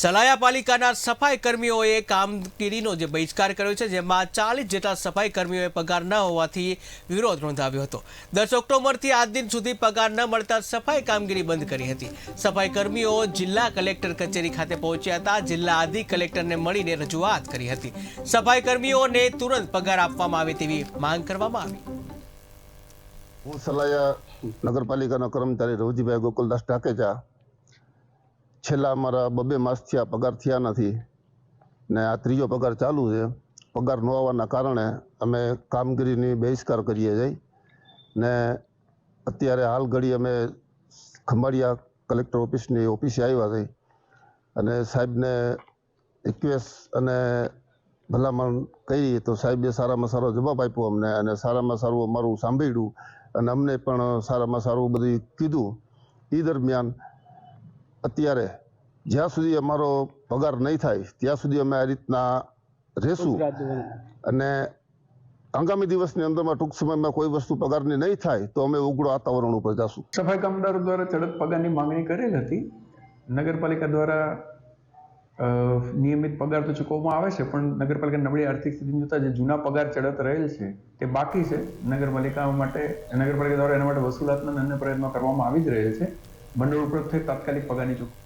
સલાયા પાલિકાના સફાઈ કર્મીઓએ કામગીરીનો જે બહિષ્કાર કર્યો છે, જેમાં ચાલીસ જેટલા સફાઈ કર્મીઓએ પગાર ન હોવાથી વિરોધ નોંધાવ્યો હતો. દસ ઓક્ટોબરથી આજ દિન સુધી પગાર ન મળતા સફાઈ કામગીરી બંધ કરી હતી. સફાઈ કર્મીઓ જિલ્લા કલેક્ટર કચેરી ખાતે પહોંચ્યા હતા, જિલ્લા આદિ કલેક્ટરને મળીને રજૂઆત કરી હતી. સફાઈ કર્મીઓને તુરંત પગાર આપવામાં આવે તેવી માંગ કરવામાં આવી. હું સલાયા નગરપાલિકાના કર્મચારી રવજીભાઈ ગોકુલદાસ ઢાકેચા છેલ્લા અમારા બબે માસથી આ પગાર થયા નથી ને આ ત્રીજો પગાર ચાલુ છે. પગાર ન આવવાના કારણે અમે કામગીરીની બહિષ્કાર કરીએ છીએ ને અત્યારે હાલ ઘડી અમે ખંભાળિયા કલેક્ટર ઓફિસની ઓફિસે આવ્યા છે અને સાહેબને રિક્વેસ્ટ અને ભલામણ કરી તો સાહેબે સારામાં સારો જવાબ આપ્યો અમને અને સારામાં સારું અમારું સાંભળ્યું અને અમને પણ સારામાં સારું બધું કીધું. એ દરમિયાન અત્યારે જ્યાં સુધી અમારો પગાર નહીં થાય ત્યાં સુધી અમે આ રીતના રહેશું. અને આગામી દિવસની અંદરમાં ટૂંક સમયમાં કોઈ વસ્તુ પગારની નહીં થાય તો અમે ઉગ્ર વાતાવરણ ઉપર જશું. સફાઈ કામદારો દ્વારા ચડત પગારની માંગણી કરેલ હતી. નગરપાલિકા દ્વારા નિયમિત પગાર તો ચૂકવવામાં આવે છે પણ નગરપાલિકા નબળી આર્થિક સ્થિતિ જોતા જે જૂના પગાર ચડત રહેલ છે તે બાકી છે. નગરપાલિકા માટે નગરપાલિકા દ્વારા એના માટે વસૂલાતના અન્ય પ્રયત્નો કરવામાં આવી જ રહેલ છે. મંડળ ઉપરોક્ત થઈ તાત્કાલિક પગારની ચૂક